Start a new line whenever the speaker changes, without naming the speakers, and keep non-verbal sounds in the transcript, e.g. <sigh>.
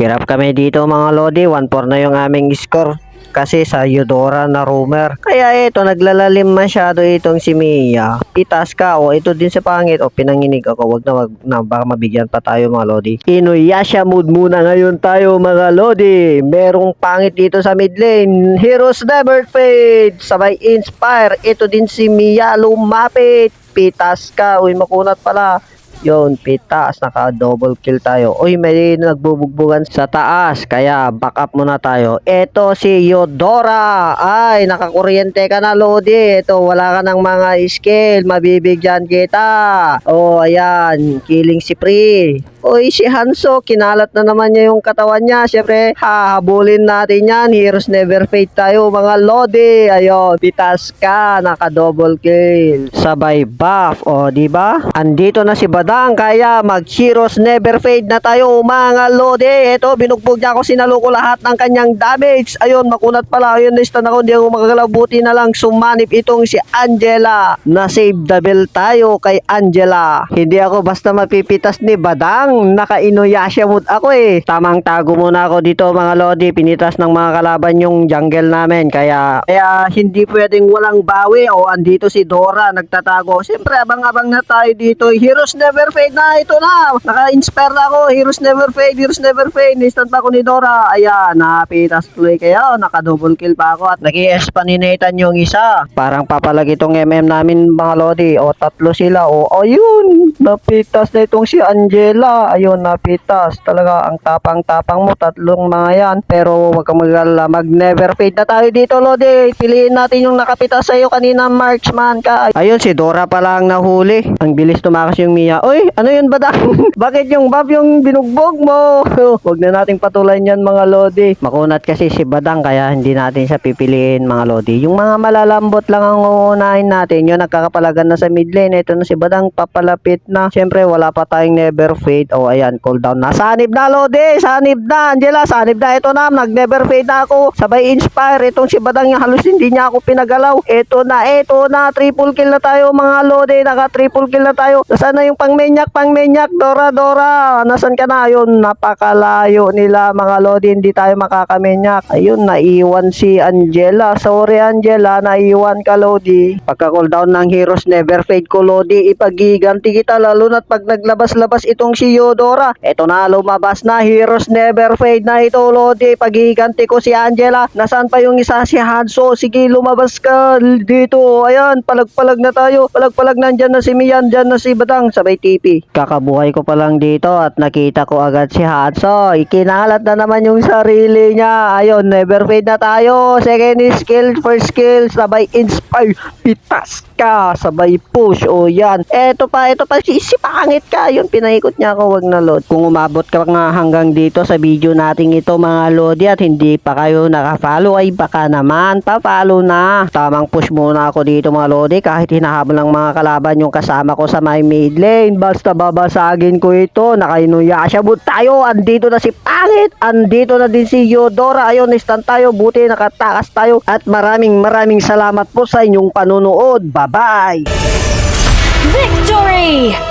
Hirap kami dito mga Lodi, 1-4 na yung aming score. Kasi sa Eudora na rumor. Kaya ito, naglalalim masyado itong si Mia. Pitas ka, o ito din sa pangit. O pinanginig ako, wag na wag na, baka mabigyan pa tayo mga Lodi. Inuyasha mood muna ngayon tayo mga Lodi. Merong pangit dito sa mid lane. Heroes never fade. Sabay inspire. Ito din si Mia lumapit. Pitas ka, uy makunat pala. Yun, pitas, naka-double kill tayo. Uy, may nagbubugbugan sa taas, kaya back up muna tayo. Ito si Yodora. Ay, nakakuryente ka na, Lodi. Ito, wala ka ng mga skill. Mabibigyan kita. Oh, ayan. Killing si Pri. Uy, si Hanso, kinalat na naman niya yung katawan niya. Siyempre, hahabulin natin yan. Heroes never fade tayo, mga Lodi. Ayun, pitas ka, naka-double kill. Sabay buff, o, di ba? Andito na si Badang, kaya mag-heroes never fade na tayo, mga Lodi. Ito, binugbog niya ako, sinalo ko lahat ng kanyang damage. Ayun, makunat pala. Ayun, na-stun ako, hindi ako makagalaw. Buti na lang, sumanip itong si Angela. Na-save double tayo kay Angela. Hindi ako basta mapipitas ni Badang. Naka-inuyasha mood ako eh. Tamang tago muna ako dito mga Lodi. Pinitas ng mga kalaban yung jungle namin. Kaya, kaya hindi pwedeng walang bawi. O andito si Dora nagtatago. Siyempre abang-abang na tayo dito. Heroes never fade na. Ito na. Naka-inspire na ako. Heroes never fade. Heroes never fade. Nistan pa ako ni Dora. Ayan. Napitas tuloy kaya. Naka-double kill pa ako. At nag-i-S pa ni Nathan yung isa. Parang papalag itong MM namin mga Lodi. O tatlo sila. O ayun. Napitas na itong si Angela. Ayun, napitas. Talaga, ang tapang-tapang mo. Tatlong mga yan. Pero wag kang mag-alala. Mag-never fade na tayo dito, Lodi. Piliin natin yung nakapitas sa'yo kanina, marksman ka. Ayun, si Dora pala ang nahuli. Ang bilis tumakas yung Mia. Uy, ano yun ba <laughs> Bakit yung Bob yung binugbog mo? <laughs> wag na nating patulan yan, mga Lodi. Makunat kasi si Badang, kaya hindi natin siya pipiliin, mga Lodi. Yung mga malalambot lang ang uunahin natin. Yun, nagkakapalagan na sa mid lane. Ito na si Badang, papalapit na. Siyempre, wala pa tayong never fade. O, ayan, cooldown na. Sanib na, Lodi! Sanib na, Angela! Sanib na. Ito na, nag-never fade na ako. Sabay inspire. Itong si Badang yung halos hindi niya ako pinagalaw. Ito na, ito na. Triple kill na tayo, mga Lodi. Naka-triple kill na tayo. Nasaan na yung pang-menyak, pang-menyak? Dora, Dora. Nasaan ka na? Ayun, napakalayo nila, mga Lodi. Hindi tayo makakamenyak. Ayun, naiwan si Angela. Sorry, Angela. Naiwan ka, Lodi. Pagka-cooldown ng heroes, never fade ko, Lodi. Ipagiganti kita, lalo na't pag naglabas-labas itong si Yodora. Ito na, lumabas na. Heroes never fade na ito, Lodi. Pagiganti ko si Angela. Nasaan pa yung isa si Hanso? Sige, lumabas ka dito. Ayan, palag-palag na tayo. Palag-palag nandyan na si Mian, dyan na si Batang. Sabay TP. Kakabuhay ko pa lang dito at nakita ko agad si Hanso. Ikinalat na naman yung sarili niya. Ayun, never fade na tayo. Second skill, first skill, sabay inspire. Pitas ka, sabay push. O yan. Eto pa, eto pa. Si, si pangit ka. Yun, pinaikot niya ako. Wag na load. Kung umabot ka nga hanggang dito sa video nating ito mga lodi at hindi pa kayo nakafollow ay baka naman pa-follow na. Tamang push muna ako dito mga lodi kahit hinahabol ng mga kalaban yung kasama ko sa my mid lane. Basta babasagin ko ito. Nakainuyasha but tayo. Andito na si Pangit. Andito na din si Yodora. Ayun, stand tayo. Buti nakatakas tayo. At maraming maraming salamat po sa inyong panunood. Bye-bye!
Victory!